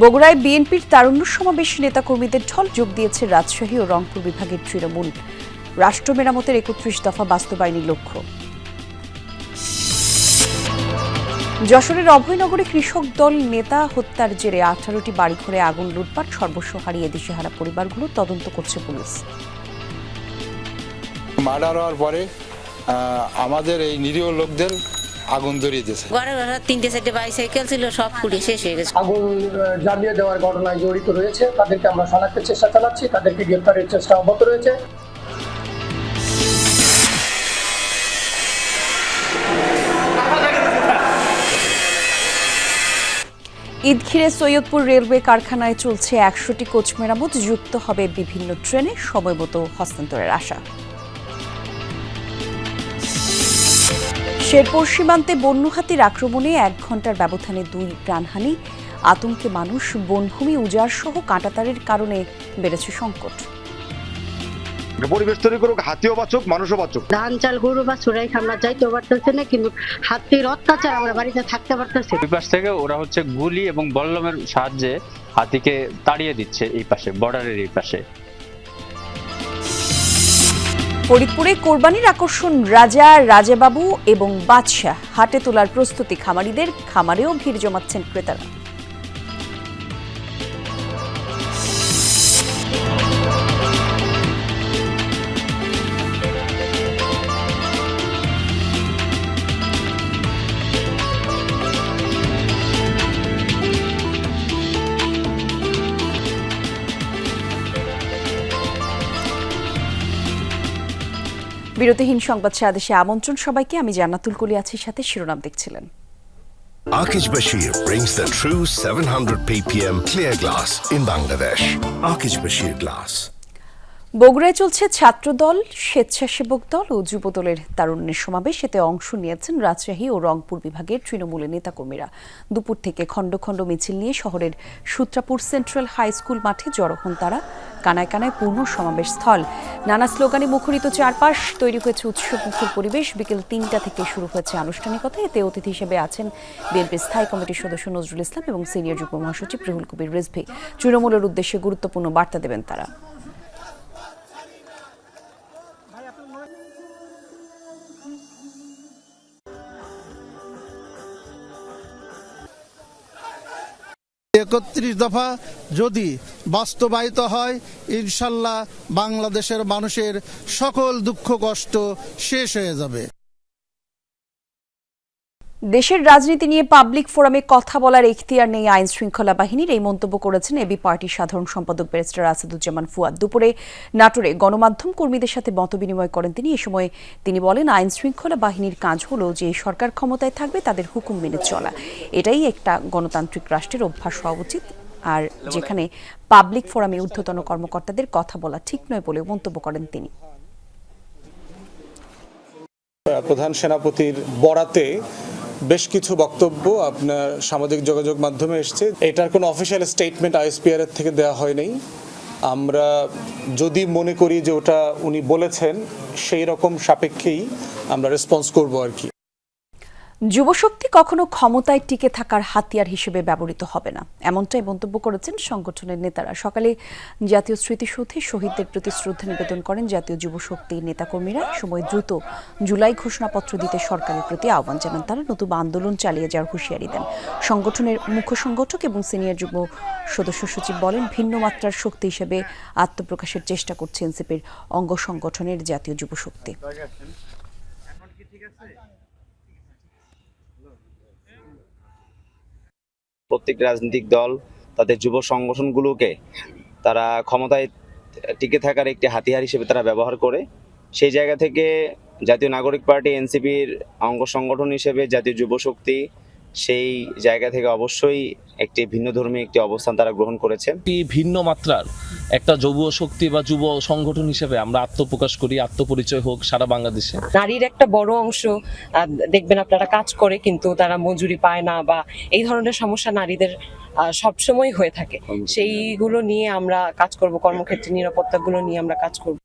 বগুড়ায় বিএনপির তারুণ্য সমাবেশ নেতাকর্মীদের ঢল যোগ দিয়েছে রাজশাহী ও রংপুর বিভাগের তৃণমূল। রাষ্ট্র মেরামতের একত্রিশ দফা বাস্তবায়নের লক্ষ্য। যশোরের অভয়নগরে কৃষক দল নেতা হত্যার জেরে আঠারোটি বাড়িঘরে আগুন, লুটপাট, সর্বস্ব হারিয়ে দিশেহারা পরিবারগুলো তদন্ত করছে পুলিশ। মার্ডার হওয়ার পরে আমাদের এই নিরীহ লোকদের আগুন ধরিয়ে দিয়েছে। ঘরে ঘরে তিনটে চারটে বাইসাইকেল ছিল সব পুড়িয়ে শেষ হয়ে গেছে। আগুন জ্বালিয়ে দেওয়ার ঘটনায় জড়িত রয়েছে। তাদেরকে আমরা শনাক্তের চেষ্টা চালাচ্ছি। তাদেরকে গ্রেপ্তারের চেষ্টা অব্যাহত রয়েছে। ঈদ ঘিরে সৈয়দপুর রেলওয়ে কারখানায় চলছে একশোটি কোচ মেরামত যুক্ত হবে বিভিন্ন ট্রেনে। সময়মতো হস্তান্তরের আশা। শেরপুর সীমান্তে বন্যহাতির আক্রমণে এক ঘণ্টার ব্যবধানে দুই প্রাণহানি। আতঙ্কে মানুষ বনভূমি উজাড় সহ কাঁটাতারের কারণে বেড়েছে সংকট। পরিবেশ তৈরি করুক হাতিও বাঁচুক মানুষও বাঁচুক। ধান চাল গরু বা চুরাই আমরা যাইতে পারতেছে না কিন্তু হাতির অত্যাচার আমরা বাড়িতে থাকতে পারতেছি। ওই পাশ থেকে ওরা হচ্ছে গুলি এবং বল্লমের সাহায্যে হাতিকে তাড়িয়ে দিচ্ছে এই পাশে বর্ডারের এই পাশে। ফরিদপুরে কোরবানির আকর্ষণ, রাজা, রাজাবাবু এবং বাদশাহ হাটে তোলার প্রস্তুতি খামারিদের, খামারেও ভিড় জমাচ্ছেন ক্রেতারা। বিরতিহীন সংবাদ সাদেশে আমন্ত্রণ সবাইকে আমি জান্নাতুল কুলি আছি সাথে শিরোনাম দেখছিলেন Akish Bashir brings the true 700 ppm clear glass in Bangladesh. Akish Bashir Glass. বগুড়ায় চলছে ছাত্রদল, স্বেচ্ছাসেবক দল ও যুবদলের তারুণ্যের সমাবেশ। এতে অংশ নিয়েছেন রাজশাহী ও রংপুর বিভাগের তৃণমূলের নেতাকর্মীরা। দুপুর থেকে খণ্ড খণ্ড মিছিল নিয়ে শহরের সূত্রাপুর সেন্ট্রাল হাই স্কুল মাঠে জড়ো হন তারা। কানায় কানায় পূর্ণ সমাবেশ স্থল নানা স্লোগানে মুখরিত চারপাশ, তৈরি হয়েছে উৎসবমুখর পরিবেশ। বিকেল তিনটা থেকে শুরু হয়েছে আনুষ্ঠানিকতা। এতে অতিথি হিসেবে আছেন বিএনপির স্থায়ী কমিটির সদস্য নজরুল ইসলাম এবং সিনিয়র যুগ্ম মহাসচিব রুহুল কবির রিজভি। তৃণমূলের উদ্দেশ্যে গুরুত্বপূর্ণ বার্তা দেবেন তারা। একত্রিশ দফা যদি বাস্তবায়িত হয় ইনশাল্লাহ বাংলাদেশের মানুষের সকল দুঃখ কষ্ট শেষ হয়ে যাবে। দেশের রাজনীতি নিয়ে পাবলিক ফোরামে কথা বলার এখতিয়ার নেই আইন শৃঙ্খলা বাহিনীর। এই মন্তব্য করেছেন এবি পার্টির সাধারণ সম্পাদক ব্যারিস্টার আসাদুজ্জামান ফুয়াদ। দুপুরে নাটোরে গণমাধ্যম কর্মীদের সাথে মতবিনিময় করেন তিনি। এ সময় তিনি বলেন আইন শৃঙ্খলা বাহিনীর কাজ হলো যে সরকার ক্ষমতায় থাকবে, তাদের হুকুম মেনে চলা। এটাই একটা গণতান্ত্রিক রাষ্ট্রের অভ্যাস হওয়া উচিত। আর যেখানে পাবলিক ফোরামে ঊর্ধ্বতন কর্মকর্তাদের কথা বলা ঠিক নয় বলে মন্তব্য করেন তিনি। প্রধান সেনাপতির বরাতে বেশ কিছু বক্তব্য আপনার সামাজিক যোগাযোগ মাধ্যমে এসছে। এটার কোনো অফিসিয়াল স্টেটমেন্ট আইএসপিআর এর থেকে দেওয়া হয়নি। আমরা যদি মনে করি যে ওটা উনি বলেছেন, সেই রকম সাপেক্ষেই আমরা রেসপন্স করব আর কি। যুবশক্তি কখনো ক্ষমতায় টিকে থাকার হাতিয়ার হিসেবে ব্যবহৃত হবে না। এমনটাই মন্তব্য করেছেন সংগঠনের নেতারা। সকালে জাতীয় স্মৃতিসৌধে শহীদদের প্রতি শ্রদ্ধা নিবেদন করেন জাতীয় যুবশক্তি নেতাকর্মীরা। সময় দ্রুত জুলাই ঘোষণাপত্র দিতে সরকারের প্রতি আহ্বান জানান তারা। নতুবা আন্দোলন চালিয়ে যাওয়ার হুঁশিয়ারি দেন। সংগঠনের মুখ্য সংগঠক এবং সিনিয়র যুগ্ম সদস্য সচিব বলেন, ভিন্ন মাত্রার শক্তি হিসেবে আত্মপ্রকাশের চেষ্টা করছে এনসিপির অঙ্গ সংগঠনের জাতীয় যুবশক্তি। প্রত্যেক রাজনৈতিক দল তাদের যুব সংগঠনগুলোকে তারা ক্ষমতায় টিকে থাকার একটি হাতিয়ার হিসেবে তারা ব্যবহার করে। সেই জায়গা থেকে জাতীয় নাগরিক পার্টি, এনসিপির অঙ্গ সংগঠন হিসেবে জাতীয় যুব শক্তি সেই জায়গা থেকে অবশ্যই একটি ভিন্ন ধর্মী একটি অবস্থান তারা গ্রহণ করেছে একটি ভিন্ন মাত্রার একটা যুব শক্তি বা যুব সংগঠন হিসেবে আমরা আত্মপ্রকাশ করি আত্মপরিচয় হোক সারা বাংলাদেশে। নারীর একটা বড় অংশ আহ, দেখবেন আপনারা কাজ করে কিন্তু তারা মজুরি পায় না বা এই ধরনের সমস্যা নারীদের সব সময় হয়ে থাকে। সেইগুলো নিয়ে আমরা কাজ করব কর্মক্ষেত্রে নিরাপত্তাগুলো নিয়ে আমরা কাজ করব।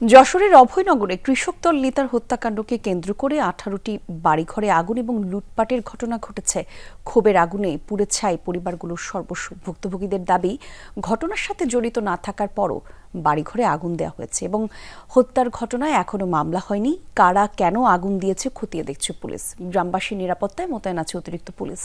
যশোরের অভয়নগরে কৃষক দল নেতার হত্যাকাণ্ডকে কেন্দ্র করে আঠারোটি বাড়িঘরে আগুন এবং লুটপাটের ঘটনা ঘটেছে। ক্ষোভের আগুনে পুড়ে ছাই পরিবারগুলোর সর্বস্ব। ভুক্তভোগীদের দাবি, ঘটনার সাথে জড়িত না থাকার পরও বাড়িঘরে আগুন দেওয়া হয়েছে এবং হত্যার ঘটনায় এখনও মামলা হয়নি। কারা কেন আগুন দিয়েছে খতিয়ে দেখছে পুলিশ। গ্রামবাসীর নিরাপত্তায় মোতায়েন আছে অতিরিক্ত পুলিশ।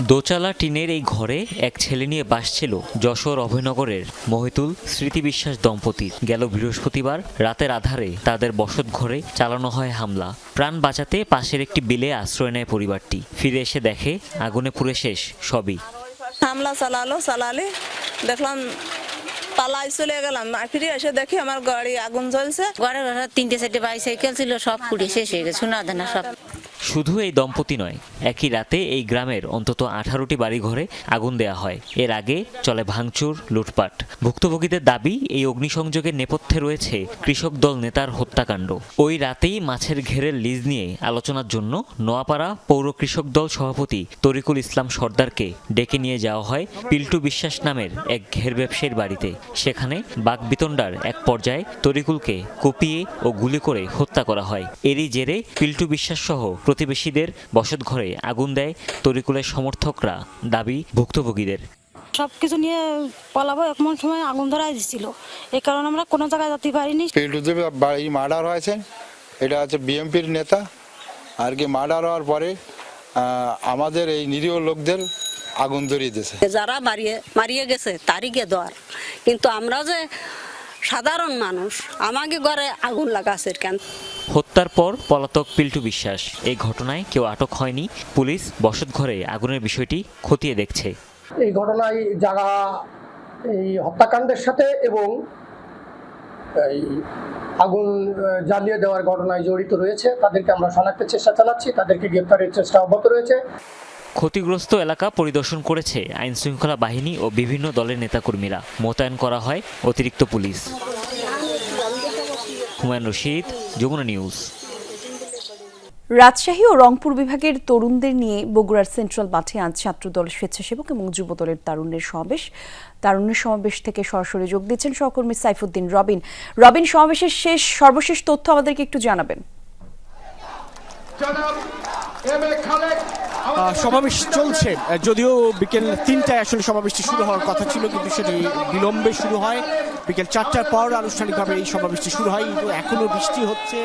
দোচালা টিনের এই ঘরে এক ছেলে নিয়ে বাস ছিল যশোর অভয়নগরের মহিতুল স্মৃতি বিশ্বাস দম্পতির। গেল বৃহস্পতিবার রাতের আধারে তাদের বসত ঘরে চালানো হয় হামলা। প্রাণ বাঁচাতে পাশের একটি বিলে আশ্রয় নেয় পরিবারটি। ফিরে এসে দেখে আগুনে পুড়ে শেষ সবই। হামলা চালালো চালালে দেখলাম পালাই চলে গেলাম। ফিরে এসে দেখি আমার গাড়ি আগুন জ্বলছে। ঘরে ঘরে তিনটে চারটে বাইসাইকেল ছিল সব পুড়ে শেষ হয়ে গেছে শোনা দেনা সব। শুধু এই দম্পতি নয়, একই রাতে এই গ্রামের অন্তত আঠারোটি বাড়িঘরে আগুন দেয়া হয়। এর আগে চলে ভাঙচুর, লুটপাট। ভুক্তভোগীদের দাবি, এই অগ্নিসংযোগের নেপথ্যে রয়েছে কৃষক দল নেতার হত্যাকাণ্ড। ওই রাতেই মাছের ঘেরের লিজ নিয়ে আলোচনার জন্য নোয়াপাড়া পৌর কৃষক দল সভাপতি তরিকুল ইসলাম সর্দারকে ডেকে নিয়ে যাওয়া হয় পিল্টু বিশ্বাস নামের এক ঘের ব্যবসায়ীর বাড়িতে। সেখানে বাগবিতণ্ডার এক পর্যায়ে তরিকুলকে কুপিয়ে ও গুলি করে হত্যা করা হয়। এরই জেরে পিল্টু বিশ্বাস সহ প্রতিবেশীদের বসতঘরে আগুন দেয় তরিকুলের সমর্থকরা দাবি ভুক্তভোগীদের। সব কিছু নিয়ে পালাবো এমন সময় আগুন ধরাই দিছিল। এই কারণে আমরা কোনো জায়গায় যেতে পারিনি। বাড়ি মার্ডার হয়েছে এটা হচ্ছে বিএমপির নেতা। আর কি মার্ডার হওয়ার পরে আমাদের এই নিরীহ লোকদের আগুন ধরিয়ে দিয়েছে। যারা মারিয়ে মারিয়ে গেছে তারই গে দর কিন্তু আমরা যে সাধারণ মানুষ আমাকে ঘরে আগুন লাগাছে কেন? হত্যার পর পলাতক পিল্টু বিশ্বাস এই ঘটনায় কেউ আটক হয়নি। পুলিশ বসত ঘরে আগুনের বিষয়টি খতিয়ে দেখছে। এই ঘটনায় যারা এই হত্যাকাণ্ডের সাথে এবং এই আগুন জ্বালিয়ে দেওয়ার ঘটনায় জড়িত রয়েছে তাদেরকে আমরা শনাক্তের চেষ্টা চালাচ্ছি তাদেরকে গ্রেপ্তারের চেষ্টা অব্যাহত রয়েছে। ক্ষতিগ্রস্ত এলাকা পরিদর্শন করেছে আইন শৃঙ্খলা বাহিনী ও বিভিন্ন দলের নেতাকর্মীরা। মোতায়েন করা হয় অতিরিক্ত পুলিশ। হুমায়ুন রশিদ, যমুনা নিউজ। রাজশাহী ও রংপুর বিভাগের তরুণদের নিয়ে বগুড়ার সেন্ট্রাল মাঠে আজ ছাত্রদল স্বেচ্ছাসেবক এবং যুবদলের তারুণ্যের সমাবেশ। তারুণ্যের সমাবেশ থেকে সরাসরি যোগ দিচ্ছেন সহকর্মী সাইফুদ্দিন রবিন। রবিন, সমাবেশের শেষ সর্বশেষ তথ্য আমাদেরকে একটু জানাবেন। সমাবেশ চলছে। যদিও বিকেল তিনটায় আসলে সমাবেশটি শুরু হওয়ার কথা ছিল কিন্তু সেটি বিলম্বে শুরু হয়। বিকেল চারটার পর আনুষ্ঠানিকভাবে এই সমাবেশটি শুরু হয়। কিন্তু এখনও বৃষ্টি হচ্ছে।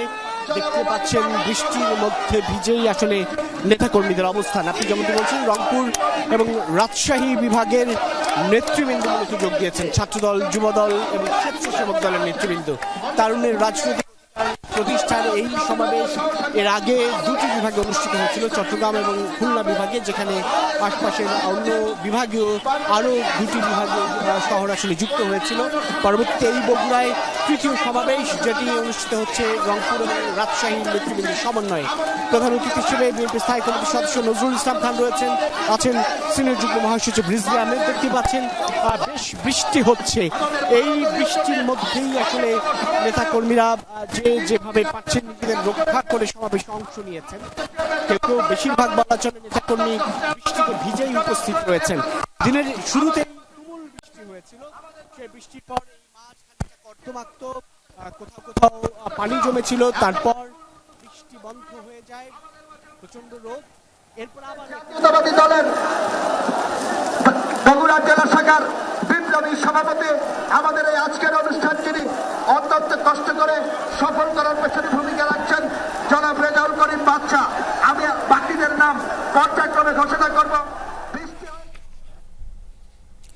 দেখতে পাচ্ছেন বৃষ্টির মধ্যে ভিজেই আসলে নেতাকর্মীদের অবস্থান। আপনি যেমনটি বলছেন রংপুর এবং রাজশাহী বিভাগের নেতৃবৃন্দ মূলত যোগ দিয়েছেন। ছাত্রদল যুবদল এবং স্বেচ্ছাসেবক দলের নেতৃবৃন্দ। তারুণের রাজনৈতিক প্রতিষ্ঠার এই সমাবেশ এর আগে দুটি বিভাগে অনুষ্ঠিত হয়েছিল, চট্টগ্রাম এবং খুলনা বিভাগে, যেখানে আশপাশের অন্য বিভাগীয় আরও দুটি বিভাগে শহর আসলে যুক্ত হয়েছিল। পরবর্তীতে এই বগুড়ায় তৃতীয় সমাবেশ, যেটি অনুষ্ঠিত হচ্ছে রংপুর এবং রাজশাহী নেতৃবৃন্দের সমন্বয়ে। প্রধান অতিথি হিসেবে বিএনপি স্থায়ী কমিটির সদস্য নজরুল ইসলাম খান রয়েছেন, আছেন সিনিয়র যুগ্ম মহাসচিব রিজভি আহমেদ, দেখতে পাচ্ছেন বেশ বৃষ্টি হচ্ছে। এই বৃষ্টির মধ্যেই আসলে নেতাকর্মীরা যে যেভাবে পাচ্ছেন নিজেদের রক্ষা করে সমাবেশে অংশ নিয়েছেন। কেউ কেউ বেশিরভাগ বলা চলে নেতাকর্মী বৃষ্টিতে ভিজেই উপস্থিত রয়েছেন। দিনের শুরুতেই তুমুল বৃষ্টি হয়েছিল। সেই বৃষ্টির পর এই মাঠ খানিকটা কর্দমাক্ত কোথাও কোথাও পানি জমেছিল। তারপর বৃষ্টি বন্ধ হয়ে যায়। প্রচণ্ড রোদ। এরপর আবার জাতীয়তাবাদী দলের বগুড়া জেলা শাখার বিপ্লবী সভাপতি আমাদের এই আজকের অনুষ্ঠান যিনি অত্যন্ত কষ্ট করে সফল করার পেছনে ভূমিকা রাখছেন জনাব রেজাউল করিম বাদশা আমি বাকিদের নাম পর্যায়ক্রমে ঘোষণা করব।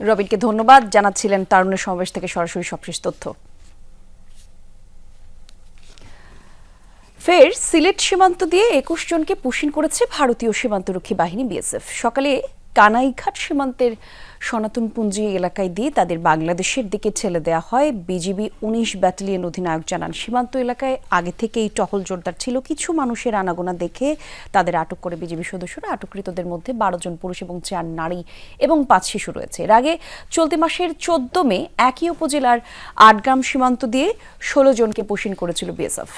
রবিনকে ধন্যবাদ। জানাচ্ছিলেন তারুণ্যের সমাবেশ থেকে সরাসরি সবশেষ তথ্য। ফের সিলেট সীমান্ত দিয়ে একুশ জনকে পুশিন করেছে ভারতীয় সীমান্তরক্ষী বাহিনী বিএসএফ। সকালে কানাইঘাট সীমান্তের সনাতনপুঞ্জি এলাকায় দিয়ে তাদের বাংলাদেশের দিকে ঠেলে দেওয়া হয়। বিজিবি উনিশ ব্যাটালিয়ন অধিনায়ক জানান, সীমান্ত এলাকায় আগে থেকেই টহল জোরদার ছিল। কিছু মানুষের আনাগোনা দেখে তাদের আটক করে বিজিবি সদস্যরা। আটককৃতদের মধ্যে বারো জন পুরুষ এবং চার নারী এবং পাঁচ শিশু রয়েছে। এর আগে চলতি মাসের চোদ্দ মে একই উপজেলার আটগ্রাম সীমান্ত দিয়ে ষোলো জনকে পুশিন করেছিল বিএসএফ।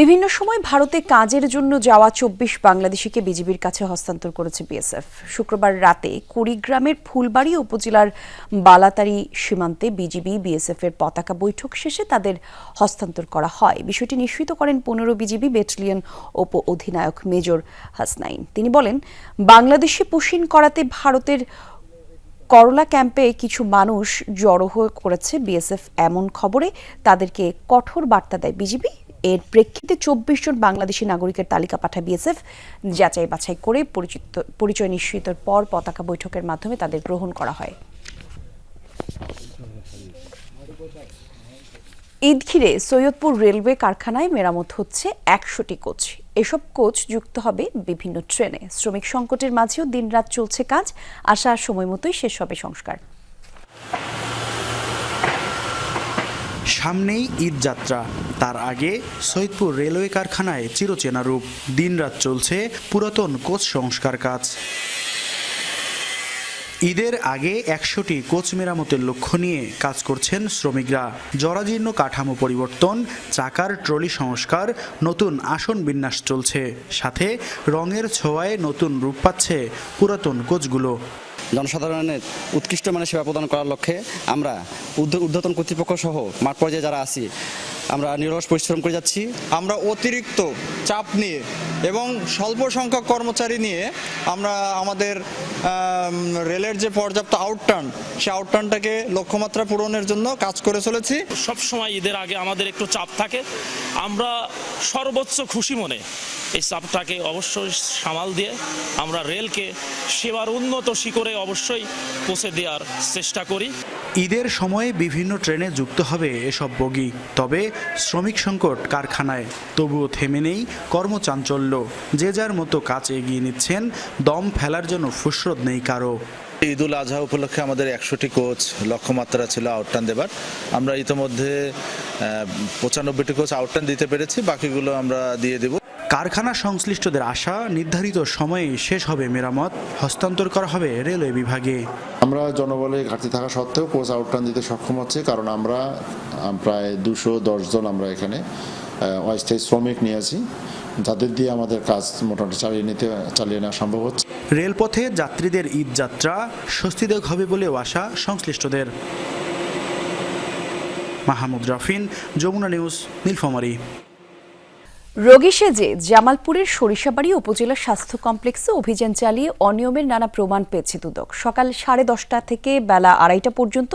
বিভিন্ন সময় ভারতে কাজের জন্য যাওয়া চব্বিশ বাংলাদেশিকে বিজিবির কাছে হস্তান্তর করেছে বিএসএফ। শুক্রবার রাতে কুড়িগ্রামের ফুলবাড়ি উপজেলার বালাতারি সীমান্তে বিজিবি বিএসএফ এর পতাকা বৈঠক শেষে তাদের হস্তান্তর করা হয়। বিষয়টি নিশ্চিত করেন পনেরো বিজিবি ব্যাটালিয়ন উপ অধিনায়ক মেজর হাসনাইন। তিনি বলেন, বাংলাদেশে পুশিন করাতে ভারতের করলা ক্যাম্পে কিছু মানুষ জড়ো হয়ে করেছে বিএসএফ। এমন খবরে তাদেরকে কঠোর বার্তা দেয় বিজিবি। এর প্রেক্ষিতে চব্বিশ জন বাংলাদেশি নাগরিকের তালিকা পাঠায় বিএসএফ, যাচাই বাছাই করে পরিচিত, পরিচয় নিশ্চিতের পর পতাকা বৈঠকের মাধ্যমে তাদের গ্রহণ করা হয়। ঈদ ঘিরে সৈয়দপুর রেলওয়ে কারখানায় মেরামত হচ্ছে একশোটি কোচ। এসব কোচ যুক্ত হবে বিভিন্ন ট্রেনে। শ্রমিক সংকটের মাঝেও দিনরাত চলছে কাজ। আশা সময় মতোই শেষ হবে সংস্কার। সামনেই ঈদ যাত্রা। তার আগে সৈয়দপুর রেলওয়ে কারখানায় চিরচেনা রূপ। দিনরাত চলছে পুরাতন কোচ সংস্কার কাজ। ঈদের আগে একশোটি কোচ মেরামতের লক্ষ্য নিয়ে কাজ করছেন শ্রমিকরা। জরাজীর্ণ কাঠামো পরিবর্তন, চাকার ট্রলি সংস্কার, নতুন আসন বিন্যাস চলছে। সাথে রঙের ছোঁয়ায় নতুন রূপ পাচ্ছে পুরাতন কোচগুলো। জনসাধারণের উৎকৃষ্ট মানের সেবা প্রদান করার লক্ষ্যে আমরা ঊর্ধ্ব- ঊর্ধ্বতন কর্তৃপক্ষ সহ মাঠ পর্যায়ে যারা আছি আমরা নিরলস পরিশ্রম করে যাচ্ছি। আমরা অতিরিক্ত চাপ নিয়ে এবং স্বল্প সংখ্যক কর্মচারী নিয়ে আমরা আমাদের রেলের যে পর্যাপ্ত আউটটার্ন, সে আউটটার্নটাকে লক্ষ্যমাত্রা পূরণের জন্য কাজ করে চলেছি। সব সময় ঈদের আগে আমাদের একটু চাপ থাকে। আমরা সর্বোচ্চ খুশি মনে এই চাপটাকে অবশ্যই সামাল দিয়ে আমরা রেলকে সেবার উন্নত শিখরে অবশ্যই পৌঁছে দেওয়ার চেষ্টা করি। ঈদের সময়ে বিভিন্ন ট্রেনে যুক্ত হবে এসব বগি। তবে শ্রমিক সংকট কারখানায়। তবুও থেমে নেই কর্মচাঞ্চল্য। যে যার মতো কাজ এগিয়ে নিচ্ছেন, দম ফেলার জন্য ফুসরত নেই কারও। ঈদ উল আজহা উপলক্ষে আমাদের একশোটি কোচ লক্ষ্যমাত্রা ছিল আউটটান দেবার। আমরা ইতিমধ্যে পঁচানব্বইটি কোচ আউটটান দিতে পেরেছি, বাকিগুলো আমরা দিয়ে দেব। কারখানা সংশ্লিষ্টদের আশা নির্ধারিত সময়ে শেষ হবে মেরামত হস্তান্তর করা হবে রেলওয়ে বিভাগে। আমরা জনবলে ঘাটতি থাকা সত্ত্বেও কোচ আউটটান দিতে সক্ষম হচ্ছে কারণ আমরা প্রায় দুশো দশ জন আমরা এখানে অস্থায়ী শ্রমিক নিয়েছি যাদের দিয়ে আমাদের কাজ মোটামুটি চালিয়ে নিতে চালিয়ে নেওয়া সম্ভব হচ্ছে। রেলপথে যাত্রীদের ঈদ যাত্রা স্বস্তিদায়ক হবে বলেও আশা সংশ্লিষ্টদের। মাহমুদ রাফিন যমুনা নিউজ নীলফামারী। রোগী সেজে জামালপুরের সরিষাবাড়ি উপজেলা স্বাস্থ্য কমপ্লেক্সে অভিযান চালিয়ে অনিয়মের নানা প্রমাণ পেয়েছে দুদক। সকাল সাড়ে দশটা থেকে বেলা আড়াইটা পর্যন্ত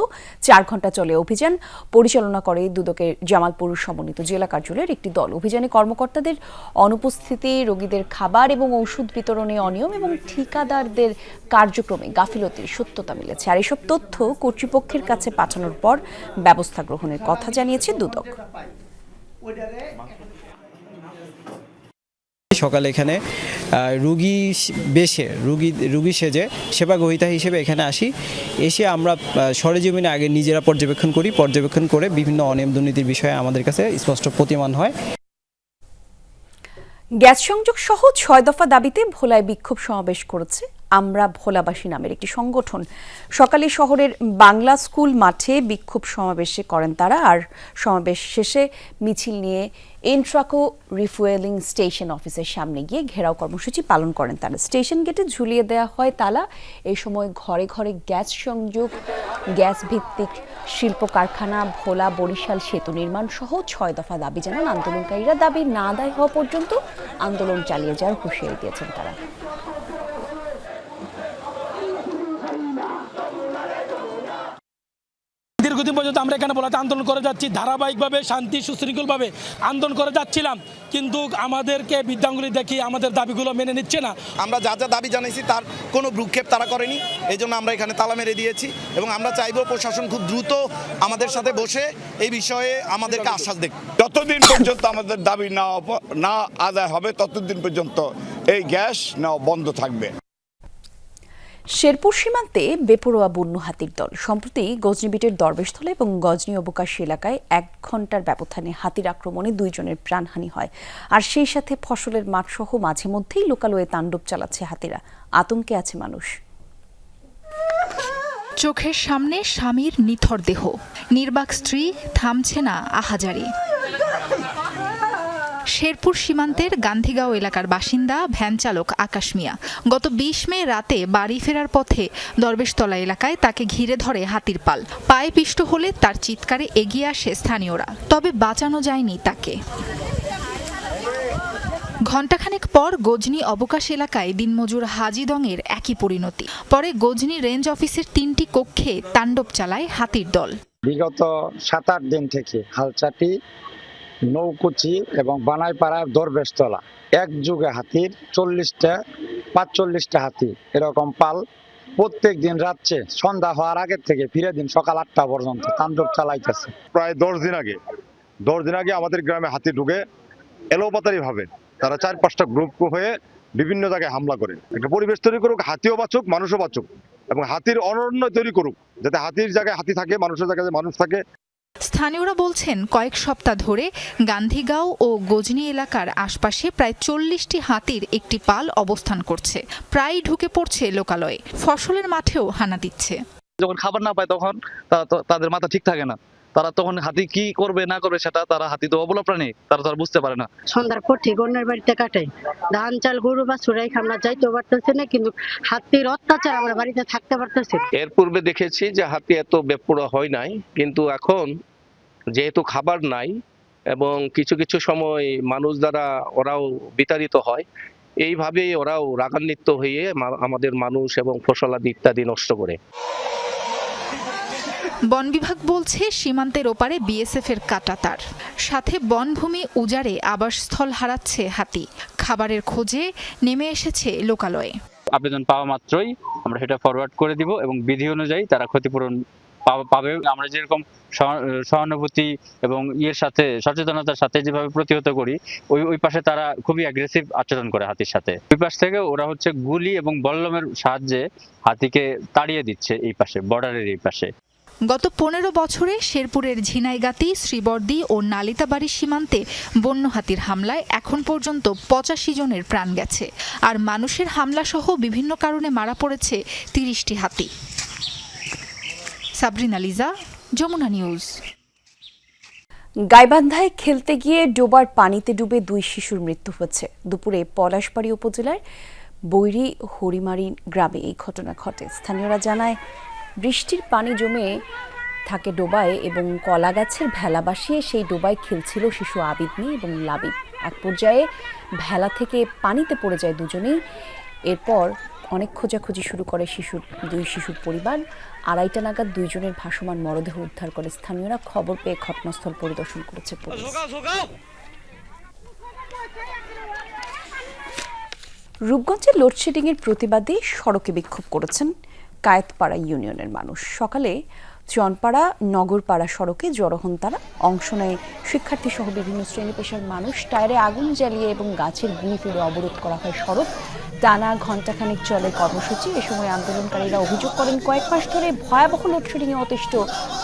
চার ঘণ্টা চলে অভিযান। পরিচালনা করে দুদকের জামালপুর সমন্বিত জেলা কার্যালয়ের একটি দল। অভিযানে কর্মকর্তাদের অনুপস্থিতি, রোগীদের খাবার এবং ঔষধ বিতরণে অনিয়ম এবং ঠিকাদারদের কার্যক্রমে গাফিলতির সত্যতা মিলেছে। আর এসব তথ্য কর্তৃপক্ষের কাছে পাঠানোর পর ব্যবস্থা গ্রহণের কথা জানিয়েছে দুদক। সকালে এখানে রুগী বেশে, রুগী রুগী সেজে সেবা গ্রহিতা হিসেবে এখানে আসি। এসে আমরা সরেজমিনে আগে নিজেরা পর্যবেক্ষণ করি, পর্যবেক্ষণ করে বিভিন্ন অনিয়ম দুর্নীতির বিষয়ে আমাদের কাছে স্পষ্ট প্রতিমান হয়। গ্যাস সংযোগ সহ ছয় দফা দাবিতে ভোলায় বিক্ষোভ সমাবেশ করেছে আমরা ভোলাবাসী নামের একটি সংগঠন। সকালে শহরের বাংলা স্কুল মাঠে বিক্ষোভ সমাবেশে করেন তারা আর সমাবেশ শেষে মিছিল নিয়ে ইন্ট্রাকো রিফুয়েলিং স্টেশন অফিসের সামনে গিয়ে ঘেরাও কর্মসূচি পালন করেন তারা। স্টেশন গেটে ঝুলিয়ে দেওয়া হয় তালা। এই সময় ঘরে ঘরে গ্যাস সংযোগ গ্যাস ভিত্তিক শিল্প কারখানা ভোলা, বরিশাল সেতু নির্মাণ সহ ছয় দফা দাবি জানান আন্দোলনকারীরা। দাবি না আদায় হওয়া পর্যন্ত আন্দোলন চালিয়ে যাওয়ার হুঁশিয়ারি দিয়েছেন তারা। দীর্ঘদিন পর্যন্ত আমরা এখানে বলাতে আন্দোলন করে যাচ্ছি ধারাবাহিকভাবে শান্তি সুশৃঙ্খলভাবে আন্দোলন করে যাচ্ছিলাম। কিন্তু আমাদেরকে বিদ্যাঙ্গুলি দেখি আমাদের দাবিগুলো মেনে নিচ্ছে না। আমরা যা যা দাবি জানাইছি তার কোনো ভ্রুক্ষেপ তারা করেনি। এই জন্য আমরা এখানে তালা মেরে দিয়েছি এবং আমরা চাইব প্রশাসন খুব দ্রুত আমাদের সাথে বসে এই বিষয়ে আমাদেরকে আশ্বাস দেখ যতদিন পর্যন্ত আমাদের দাবি না না আদায় হবে ততদিন পর্যন্ত এই গ্যাস না বন্ধ থাকবে। শেরপুর সীমান্তে বেপরোয়া বন্য হাতির দল। সম্প্রতি গজনীবিটের দরবেশতলা এবং গজনী অবকাশ এলাকায় এক ঘণ্টার ব্যবধানে হাতির আক্রমণে দুইজনের প্রাণহানি হয়। আর সেই সাথে ফসলের মাঠ সহ মাঝে মধ্যেই লোকালয়ে তাণ্ডব চালাচ্ছে হাতিরা। আতঙ্কে আছে মানুষ। চোখের সামনে স্বামীর নিথর দেহ। নির্বাক স্ত্রী থামছে না আহাজারি। শেরপুর সীমান্তের গান্ধীগাঁও এলাকার বাসিন্দা, ভ্যান চালক আকাশ মিয়া। গত বিশ মে রাতে বাড়ি ফেরার পথে দরবেশতলা এলাকায় তাকে ঘিরে ধরে হাতির পাল। পায়ে পিষ্ট হলে তার চিৎকারে এগিয়ে আসে স্থানীয়রা। তবে বাঁচানো যায়নি তাকে। ঘণ্টাখানেক পর গজনি অবকাশ এলাকায় দিনমজুর হাজিদংয়ের একই পরিণতি। পরে গজনি রেঞ্জ অফিসের তিনটি কক্ষে তাণ্ডব চালায় হাতির দল। বিগত সাত আট দিন থেকে হালচাটি নৌকুচি এবং বানাইপাড়ার দরবেশতলা। এক যুগে হাতির চল্লিশটা, পাঁচচল্লিশটা হাতি, এরকম পাল। প্রত্যেক দিন রাত্রে সন্ধ্যা হওয়ার আগের থেকে ফিরে দিন সকাল আটটা পর্যন্ত, তাণ্ডব চালাইতেছে। প্রায় দশ দিন আগে, দশ দিন আগে আমাদের গ্রামে হাতি ঢুকে এলোপাতারি ভাবে তারা চার পাঁচটা গ্রুপ হয়ে বিভিন্ন জায়গায় হামলা করে। একটা পরিবেশ তৈরি করুক, হাতিও বাঁচুক, মানুষও বাঁচুক এবং হাতির অনন্য তৈরি করুক, যাতে হাতির জায়গায় হাতি থাকে, মানুষের জায়গায় মানুষ থাকে স্থানীয়রা বলছেন কয়েক সপ্তাহ ধরে গান্ধীগাঁও ও গজনি এলাকার আশপাশে প্রায় চল্লিশটি হাতির একটি পাল অবস্থান করছে। প্রায় ঢুকে পড়ছে লোকালয়ে। ফসলের মাঠেও হানা দিচ্ছে। যখন খাবার না পায় তখন তাদের মাথা ঠিক থাকে না। তারা তখন হাতি কি করবে না করবে সেটা তারা হাতি তো অবলা প্রাণী তারা তো আর বুঝতে পারে না। সন্ধ্যার পর ঠিক অন্যের বাড়িতে কাটাই ধান চাল গরু বা চুরাই আমরা যাইতেও পারতেছে না কিন্তু হাতির অত্যাচার আমরা বাড়িতে থাকতে পারতেছে এর পূর্বে দেখেছি যে হাতি এত বেপুরা হয় নাই কিন্তু এখন যেহেতু খাবার নাই এবং কিছু কিছু সময় মানুষ দ্বারা ওরাও বিতাড়িত হয় এইভাবেই ওরাও রাগান্বিত হয়ে আমাদের মানুষ এবং ফসলাদি ইত্যাদি নষ্ট করে। বন বিভাগ বলছে সীমান্তের ওপারে বিএসএফ এর কাটাতার সাথে বনভূমি উজাড়ে আবাসস্থল হারাচ্ছে হাতি। খাবারের খোঁজে নেমে এসেছে লোকালয়ে। আবেদন পাওয়া মাত্রই আমরা সেটা ফরওয়ার্ড করে দিব এবং বিধি অনুযায়ী তারা ক্ষতিপূরণ পাবে। আমরা যেরকম সহ- সহানুভূতি এবং ইয়ের সাথে, সচেতনতার সাথে যেভাবে প্রতিহত করি, ওই ওই পাশে তারা খুবই অ্যাগ্রেসিভ আচরণ করে হাতির সাথে। ওই পাশ থেকে ওরা হচ্ছে গুলি এবং বল্লমের সাহায্যে হাতিকে তাড়িয়ে দিচ্ছে এই পাশে, বর্ডারের এই পাশে। গত পনেরো বছরে শেরপুরের ঝিনাইগাতি, শ্রীবর্দী ও নালিতাবাড়ি সীমান্তে বন্য হাতির হামলায় এখন পর্যন্ত পঁচাশি জনের প্রাণ গেছে। আর মানুষের হামলাসহ বিভিন্ন কারণে মারা পড়েছে তিরিশটি হাতি। সাবরিনা লিজা, যমুনা নিউজ। গাইবান্ধায় খেলতে গিয়ে ডোবার পানিতে ডুবে দুই শিশুর মৃত্যু হয়েছে দুপুরে পলাশবাড়ি উপজেলার বৈরি হরিমারি গ্রামে এই ঘটনা ঘটে। স্থানীয়রা জানায়, বৃষ্টির পানি জমে থাকে ডোবায় এবং কলা গাছের ভেলা বাসিয়ে সেই ডোবায় খেলছিল শিশু আবিদ নিয়ে এবং লাবিদ এক পর্যায়ে ভেলা থেকে পানিতে পড়ে যায় দুজনেই। এরপর অনেক খোঁজাখুঁজি শুরু করে শিশুর, দুই শিশুর পরিবার। আড়াইটা নাগাদ দুইজনের ভাসমান মরদেহ উদ্ধার করে স্থানীয়রা খবর পেয়ে ঘটনাস্থল পরিদর্শন করেছে পুলিশ। রূপগঞ্জে লোডশেডিং এর প্রতিবাদে সড়কে বিক্ষোভ করেছেন কায়েতপাড়া ইউনিয়নের মানুষ। সকালে চনপাড়া নগরপাড়া সড়কে জড়ো হন তারা অংশ নেয়। শিক্ষার্থী সহ বিভিন্ন শ্রেণি পেশার মানুষ টায়ারে আগুন জ্বালিয়ে এবং গাছের গুঁড়ি ফেলে অবরোধ করা হয় সড়ক। টানা ঘণ্টাখানেক চলে কর্মসূচি। এ সময় আন্দোলনকারীরা অভিযোগ করেন, কয়েক মাস ধরে ভয়াবহ লোডশেডিংয়ে অতিষ্ঠ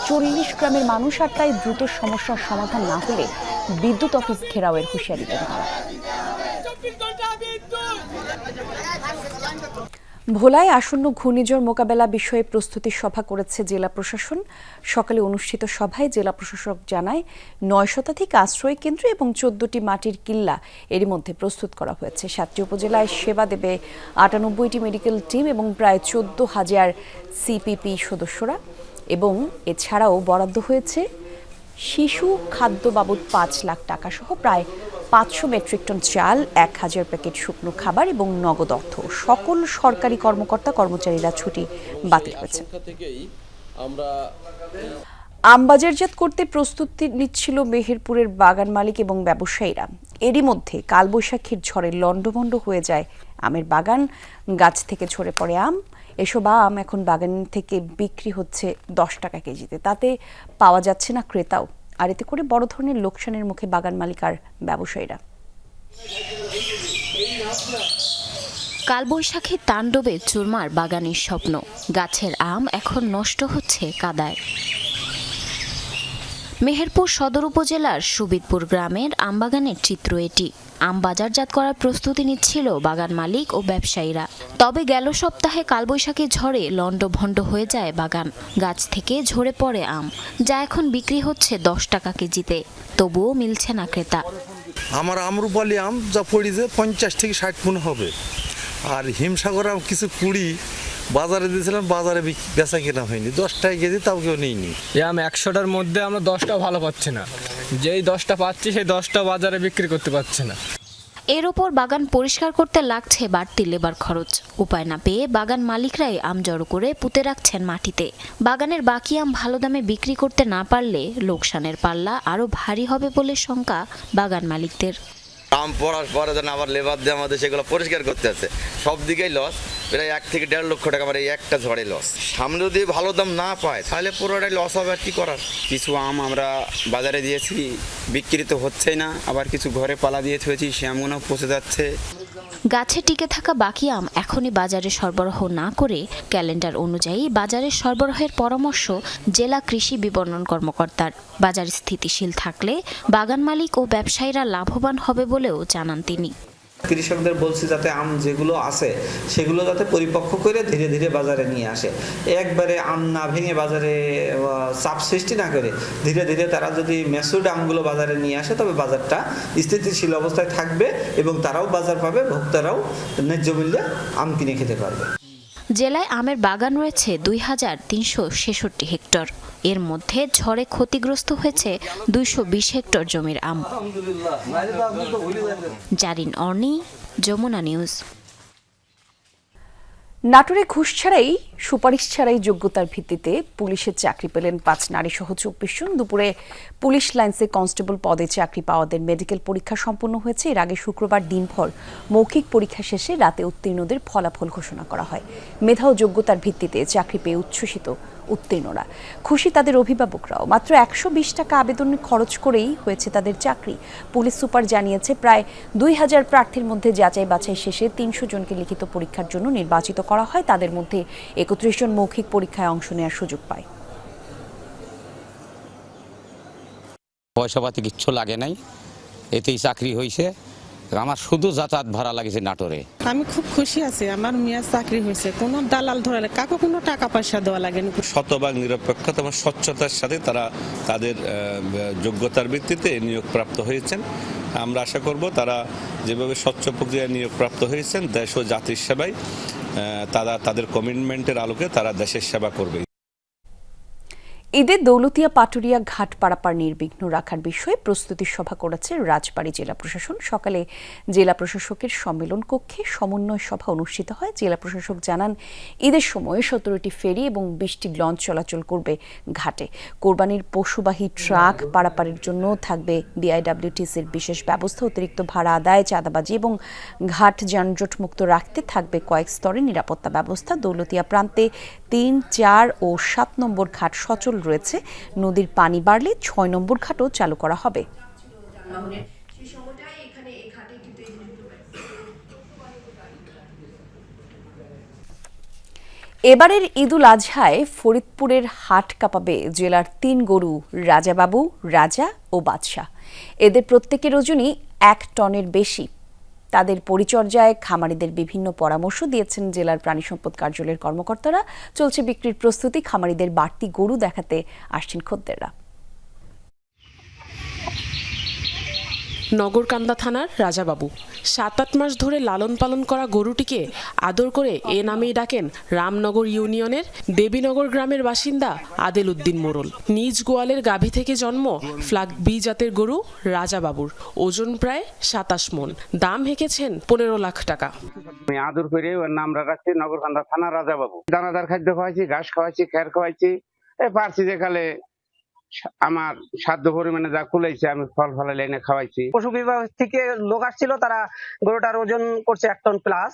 চল্লিশ গ্রামের মানুষ আর তাই দ্রুত সমস্যার সমাধান না হলে বিদ্যুৎ অফিস ঘেরাওয়ের হুঁশিয়ারি দেন তারা। ভোলায় আসন্ন ঘূর্ণিঝড় মোকাবেলা বিষয়ে প্রস্তুতি সভা করেছে জেলা প্রশাসন। সকালে অনুষ্ঠিত সভায় জেলা প্রশাসক জানায়, নয় শতাধিক আশ্রয় কেন্দ্র এবং চোদ্দটি মাটির কিল্লা এর মধ্যে প্রস্তুত করা হয়েছে। সাতটি উপজেলায় সেবা দেবে আটানব্বইটি মেডিকেল টিম এবং প্রায় চোদ্দ হাজার সিপিপি সদস্যরা এবং এছাড়াও বরাদ্দ হয়েছে শিশু খাদ্য বাবদ পাঁচ লাখ টাকা সহ প্রায় পাঁচশো মেট্রিক টন চাল এক হাজার প্যাকেট শুকনো খাবার এবং নগদ অর্থ। সকল সরকারি কর্মকর্তা কর্মচারীরা ছুটি বাতিল হয়েছে আম বাজারজাত করতে প্রস্তুতি নিচ্ছিল মেহেরপুরের বাগান মালিক এবং ব্যবসায়ীরা। এরই মধ্যে কালবৈশাখীর ঝড়ে লণ্ডভণ্ড হয়ে যায় আমের বাগান। গাছ থেকে ঝরে পড়ে আম। এসব আম এখন বাগান থেকে বিক্রি হচ্ছে দশ টাকা কেজিতে। তাতে পাওয়া যাচ্ছে না ক্রেতাও। আর এতে করে বড় ধরনের লোকসানের মুখে বাগান মালিকার ব্যবসায়ীরা। কালবৈশাখী তাণ্ডবে চুরমার বাগানের স্বপ্ন। গাছের আম এখন নষ্ট হচ্ছে কাদায়। মেহেরপুর সদর উপজেলার সুবিদপুর গ্রামের আমবাগানের চিত্র এটি। আম বাজারজাত করার প্রস্তুতি নিচ্ছিল বাগান মালিক ও ব্যবসায়ীরা। তবে গেল সপ্তাহে কালবৈশাখী ঝড়ে লণ্ডভণ্ড হয়ে যায় বাগান। গাছ থেকে ঝরে পড়ে আম, যা এখন বিক্রি হচ্ছে দশ টাকা কেজিতে। তবুও মিলছে না ক্রেতা। আমার আমরুপালি আম যা পড়েছে পঞ্চাশ থেকে ষাট মন হবে। আর হিমসাগর আম কিছু কুড়ি বাজারে দিয়েছিলাম বাজারে বেচা কেনা হয়নি। দশটায় কেজি তাও কেউ নেইনি আম একশোটার মধ্যে আমরা দশটা ভালো পাচ্ছি না। যেই দশটা পাচ্ছি সেই দশটা বাজারে বিক্রি করতে পারছি না। এর ওপর বাগান পরিষ্কার করতে লাগছে বাড়তি লেবার খরচ। উপায় না পেয়ে বাগান মালিকরাই আম জড়ো করে পুঁতে রাখছেন মাটিতে। বাগানের বাকি আম ভালো দামে বিক্রি করতে না পারলে লোকসানের পাল্লা আরও ভারী হবে বলে শঙ্কা বাগান মালিকদের। আম পড়ার পরে যেন আবার লেবার দিয়ে আমাদের সেগুলো পরিষ্কার করতে আছে। সব দিকেই লস প্রায় এক থেকে দেড় লক্ষ টাকা আমার এই একটা ঝড়ে লস সামনে যদি ভালো দাম না পায়, তাহলে পুরোটাই লস হবে আর কি করার? কিছু আম আমরা বাজারে দিয়েছি, বিক্রি তো হচ্ছেই না, আবার কিছু ঘরে পালা দিয়ে থুয়েছি, সে আমগুলো পচে যাচ্ছে। গাছে টিকে থাকা বাকি আম এখনই বাজারে সরবরাহ না করে ক্যালেন্ডার অনুযায়ী বাজারে সরবরাহের পরামর্শ জেলা কৃষি বিপণন কর্মকর্তার। বাজার স্থিতিশীল থাকলে বাগান মালিক ও ব্যবসায়ীরা লাভবান হবে বলেও জানান তিনি। কৃষকদের বলছি যাতে আম যেগুলো আছে, সেগুলো যাতে পরিপক্ক করে ধীরে ধীরে বাজারে নিয়ে আসে। একবারে আম না ভেঙে বাজারে চাপ সৃষ্টি না করে ধীরে ধীরে তারা যদি মেসুড আমগুলো বাজারে নিয়ে আসে, তবে বাজারটা স্থিতিশীল অবস্থায় থাকবে এবং তারাও বাজার পাবে, ভোক্তারাও ন্যায্য মূল্যে আম কিনে খেতে পারবে। জেলায় আমের বাগান রয়েছে দুই হাজার তিনশো ছেষট্টি হেক্টর। এর মধ্যে ঝড়ে ক্ষতিগ্রস্ত হয়েছে দুইশো বিশ হেক্টর জমির আম। জারিন অর্নি যমুনা নিউজ। নাটোরে ঘুষ ছাড়াই, সুপারিশ ছাড়াই যোগ্যতার ভিত্তিতে পুলিশের চাকরি পেলেন পাঁচ নারী সহ চব্বিশ জন। দুপুরে পুলিশ লাইন্সে কনস্টেবল পদে চাকরি পাওয়াদের মেডিকেল পরীক্ষা সম্পন্ন হয়েছে। এর আগে শুক্রবার দিনভর মৌখিক পরীক্ষা শেষে রাতে উত্তীর্ণদের ফলাফল ঘোষণা করা হয়। মেধা ও যোগ্যতার ভিত্তিতে চাকরি পেয়ে উচ্ছ্বসিত উত্তীর্ণরা খুশি তাদের অভিভাবকরাও। মাত্র একশো বিশ টাকা আবেদন খরচ করেই হয়েছে তাদের চাকরি। পুলিশ সুপার জানিয়েছে, প্রায় দুই হাজার প্রার্থীর মধ্যে যাচাই বাছাই শেষে তিনশো জনকে লিখিত পরীক্ষার জন্য নির্বাচিত করা হয়। তাদের মধ্যে একত্রিশ জন মৌখিক পরীক্ষায় অংশ নেওয়ার সুযোগ পায়। পয়সা পাতি কিচ্ছু লাগে নাই। এতেই চাকরি হয়েছে আমার শুধু যাতায়াত ভাড়া লাগেছে নাটোরে। আমি খুব খুশি আছি আমার মেয়ের চাকরি হয়েছে। কোনো দালাল ধরালে কাউকে কোনো টাকা পয়সা দেওয়া লাগেনি শতভাগ নিরপেক্ষতা এবং স্বচ্ছতার সাথে তারা তাদের যোগ্যতার ভিত্তিতে নিয়োগপ্রাপ্ত হয়েছেন। আমরা আশা করব তারা যেভাবে স্বচ্ছ প্রক্রিয়ায় নিয়োগপ্রাপ্ত হয়েছেন দেশ ও জাতির সেবায় তারা তাদের কমিটমেন্টের আলোকে তারা দেশের সেবা করবে। ঈদের দৌলতিয়া পাটুরিয়া ঘাট পারাপার নির্বিঘ্ন রাখার বিষয়ে প্রস্তুতি সভা করেছে রাজবাড়ী জেলা প্রশাসন। সকালে জেলা প্রশাসকের সম্মেলন কক্ষে সমন্বয় সভা অনুষ্ঠিত হয়। জেলা প্রশাসক জানান, ঈদের সময় সতেরোটি ফেরি এবং বিশটি লঞ্চ চলাচল করবে ঘাটে। কোরবানির পশুবাহী ট্রাক পারাপারের জন্য থাকবে বিআইডব্লিউটিসির বিশেষ ব্যবস্থা, অতিরিক্ত ভাড়া আদায়, চাঁদাবাজি এবং ঘাট যানজট মুক্ত রাখতে থাকবে কয়েক স্তরে নিরাপত্তা ব্যবস্থা। দৌলতিয়া প্রান্তে তিন, চার ও সাত নম্বর ঘাট সচল রয়েছে। নদীর পানি বাড়লে ছয় নম্বর ঘাটও চালু করা হবে। এবারের ঈদুল আজহায় ফরিদপুরের হাট কাঁপাবে জেলার তিন গরু, রাজাবাবু, রাজা ও বাদশাহ। এদের প্রত্যেকের ওজনই এক টনের বেশি। তাদের পরিচর্যায় খামারিদের বিভিন্ন পরামর্শ দিয়েছেন জেলার প্রাণী সম্পদ কার্যালয়ের কর্মকর্তারা। চলছে বিক্রির প্রস্তুতি, খামারিদের বাড়তি গরু দেখাতে আসছেন খদ্দেররা। নগরকান্দা থানার রাজাবাবু। সাত আট মাস ধরে লালন পালন করা গরুটিকে আদর করে এ নামেই ডাকেন রামনগর ইউনিয়নের দেবীনগর গ্রামের বাসিন্দা আদেল উদ্দিন মোড়ল। নিজ গোয়ালের গাভী থেকে জন্ম ফ্লাগ বি জাতের গরু রাজাবাবুর। ওজন প্রায় সাতাশ মন। দাম হেঁকেছেন পনেরো লাখ টাকা। আমি আদর করে ওর নাম রাখাচ্ছি নগরকান্দা থানা রাজাবাবু। দানাদার খাদ্য খাওয়াইছি ঘাস খাওয়াইছি খের খাওয়াইছি এ পারছি যে কালে আমার সাধ্য পরিমাণে যা কুলাইছে আমি ফল ফল এনে খাওয়াইছি। পশু বিভাগ থেকে লোক আসছিল তারা গরুটার ওজন করছে এক টন প্লাস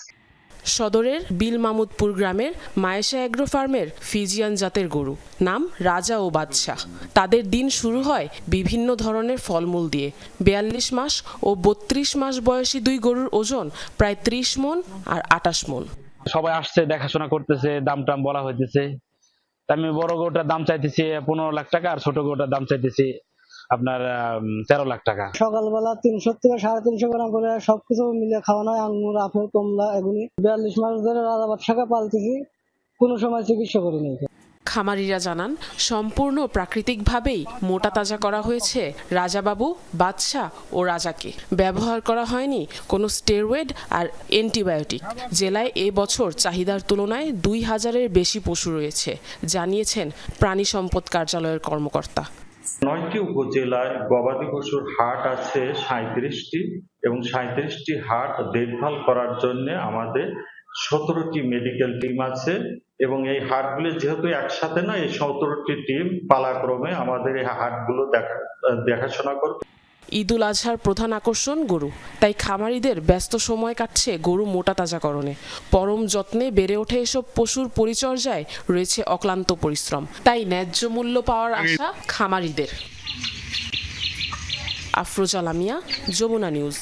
সদরের বিল মামুদপুর গ্রামের মায়েশা এগ্রো ফার্মের ফিজিয়ান জাতের গরু নাম রাজা ও বাদশাহ। তাদের দিন শুরু হয় বিভিন্ন ধরনের ফলমূল দিয়ে। বিয়াল্লিশ মাস ও বত্রিশ মাস বয়সী দুই গরুর ওজন প্রায় ত্রিশ মন আর আটাশ মন। সবাই আসছে দেখাশোনা করতেছে দাম টাম বলা হইতেছে। আমি বড় গরুটার দাম চাইতেছি পনেরো লাখ টাকা আর ছোট গরুটার দাম চাইতেছি আপনার তেরো লাখ টাকা। সকালবেলা তিনশো থেকে সাড়ে তিনশো গ্রাম করে সবকিছু মিলে খাওয়ানো নয় আঙ্গুর আপেল, কমলা, এগুলি। বিয়াল্লিশ মাস ধরে রাজা বাদশাকে পালতেছি, কোনো সময় চিকিৎসা করিনি। খামারিরা জানান, সম্পূর্ণ প্রাকৃতিকভাবেই মোটা তাজা করা হয়েছে রাজাবাবু, বাদশাহ ও রাজাকে। ব্যবহার করা হয়নি কোনো স্টেরয়েড আর অ্যান্টিবায়োটিক। জেলায় এ বছর চাহিদার তুলনায় দুই হাজারের বেশি পশু রয়েছে, জানিয়েছেন প্রাণী সম্পদ কার্যালয়ের কর্মকর্তা। নয়টি উপজেলায় গবাদি পশুর হাট আছে সাঁত্রিশটি এবং সাঁত্রিশটি হাট দেখভাল করার জন্য আমাদের সতেরোটি মেডিকেল টিম আছে। এবং এই হাটগুলি যেহেতু একসাথে না এই সতেরোটি টিম পালাক্রমে আমাদের এই হাটগুলো দেখা, দেখাশোনা করবে। ঈদুল আজহার প্রধান আকর্ষণ গরু। তাই খামারিদের ব্যস্ত সময় কাটছে গরু মোটা তাজাকরণে। পরম যত্নে বেড়ে ওঠে এসব পশুর পরিচর্যায় রয়েছে অক্লান্ত পরিশ্রম। তাই ন্যায্য মূল্য পাওয়ার আশা খামারিদের। আফরোজা লামিয়া, যমুনা নিউজ।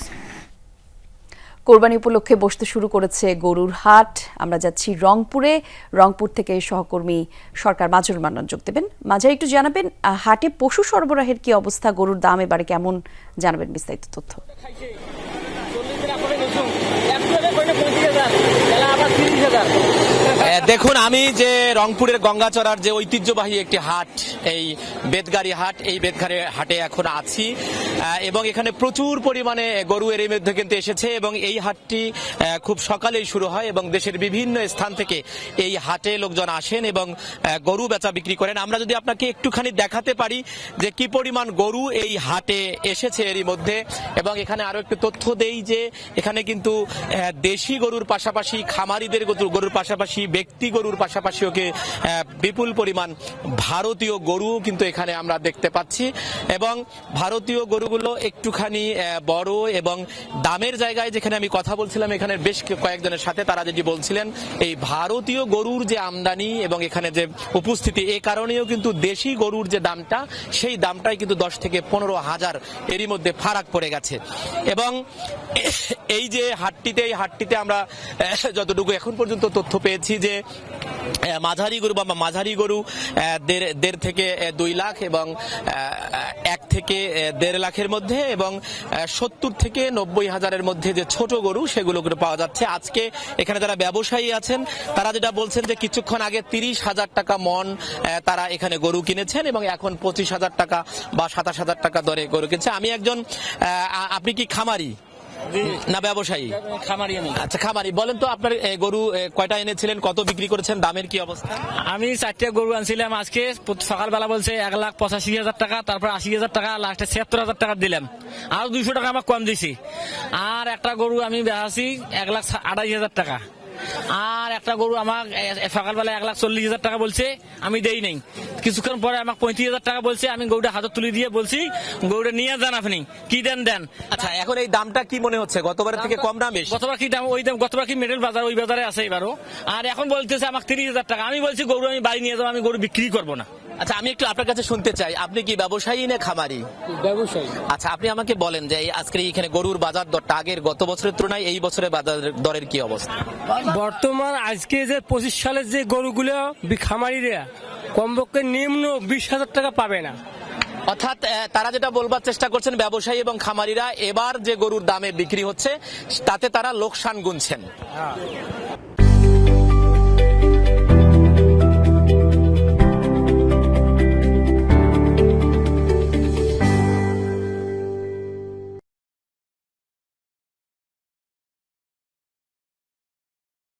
কোরবানি উপলক্ষে বসতে শুরু করেছে গরুর হাট। আমরা যাচ্ছি রংপুরে। রংপুর থেকে সহকর্মী সরকার মাজুর মান্নান যোগ দেবেন। মাঝারি একটু জানাবেন হাটে পশু সরবরাহের কি অবস্থা? গরুর দাম এবারে কেমন? জানাবেন বিস্তারিত তথ্য। দেখুন, আমি যে রংপুরের গঙ্গাচড়ার যে ঐতিহ্যবাহী একটি হাট, এই বেদগাড়ি হাট, এই বেদগাড়ি হাটে এখন আছি। এবং এখানে প্রচুর পরিমাণে গরু এর মধ্যে কিন্তু এসেছে এবং এই হাটটি খুব সকালেই শুরু হয় এবং দেশের বিভিন্ন স্থান থেকে এই হাটে লোকজন আসেন এবং গরু বেচা বিক্রি করেন। আমরা যদি আপনাকে একটুখানি দেখাতে পারি যে কি পরিমাণ গরু এই হাটে এসেছে এরই মধ্যে এবং এখানে আরও একটু তথ্য দেই যে এখানে কিন্তু দেশি গরুর পাশাপাশি খামারিদের গরুর পাশাপাশি ব্যক্তি গরুর পাশাপাশি ওকে বিপুল পরিমাণ ভারতীয় গরুও কিন্তু এখানে আমরা দেখতে পাচ্ছি। এবং ভারতীয় গরুগুলো একটুখানি বড় এবং দামের জায়গায় যেখানে আমি কথা বলছিলাম, এখানে বেশ কয়েকজনের সাথে তারা যেটি বলছিলেন, এই ভারতীয় গরুর যে আমদানি এবং এখানে যে উপস্থিতি, এ কারণেও কিন্তু দেশি গরুর যে দামটা, সেই দামটাই কিন্তু দশ থেকে পনেরো হাজার এরই মধ্যে ফারাক পড়ে গেছে। এবং এই যে হাটটিতে, এই হাটটিতে আমরা যতটুকু এখন পর্যন্ত তথ্য পেয়েছি যে আহ, মাঝারি গরু বা মাঝারি গরু দেড় থেকে দুই লাখ এবং এক থেকে দেড় লাখের মধ্যে এবং সত্তর থেকে নব্বই হাজারের মধ্যে যে ছোট গরু সেগুলো পাওয়া যাচ্ছে। আজকে এখানে যারা ব্যবসায়ী আছেন তারা যেটা বলছেন যে কিছুক্ষণ আগে তিরিশ হাজার টাকা মন তারা এখানে গরু কিনেছেন এবং এখন পঁচিশ হাজার টাকা বা সাতাশ হাজার টাকা দরে গরু কিনছে। আমি একজন আপনি কি খামারি? না ব্যবসায়ী? খামারি আচ্ছা খামারি। বলেন তো আপনার গরু কয়টা এনেছিলেন? কত বিক্রি করেছেন? দামের কি অবস্থা? আমি চারটে গরু আনছিলাম আজকে। সকালবেলা বলছে এক লাখ পঁচাশি হাজার টাকা তারপর আশি হাজার টাকা লাস্টে ছিয়াত্তর হাজার টাকা দিলাম। আর দুইশো টাকা আমার কম দিছি। আর একটা গরু আমি বেহাছি এক লাখ আড়াই হাজার টাকা। আর একটা গরু আমার সকালবেলা এক লাখ চল্লিশ হাজার টাকা বলছে আমি দেই নাই। কিছুক্ষণ পরে আমাকে পঁয়ত্রিশ হাজার টাকা বলছে আমি গরুটা হাজার তুলে দিয়ে বলছি গরুটা নিয়ে যান আপনি কি দেন দেন। আচ্ছা এখন এই দামটা কি মনে হচ্ছে? গতবার থেকে কম দাম বেশি? গতবার কি দাম ওই দাম গতবার কি মেডেল বাজার ওই বাজারে আছে এবারও। আর এখন বলতেছে আমাকে তিরিশ হাজার টাকা। আমি বলছি গরু আমি বাড়ি নিয়ে যাব আমি গরু বিক্রি করব না। আচ্ছা আমি একটু আপনার কাছে শুনতে চাই। আপনি কি ব্যবসায়ী না খামারি? ব্যবসায়ী। আচ্ছা আপনি আমাকে বলেন যে আজকে এখানে গরুর বাজার দরটা আগের গত বছরের তুলনায় এই বছরের বাজার দরের কি অবস্থা? বর্তমান আজকে যে পঁচিশ সালের যে গরুগুলো খামারিরা কমপক্ষে নিম্ন বিশ হাজার টাকা পাবে না। অর্থাৎ তারা যেটা বলবার চেষ্টা করছেন ব্যবসায়ী এবং খামারিরা এবার যে গরুর দামে বিক্রি হচ্ছে তাতে তারা লোকসান গুনছেন।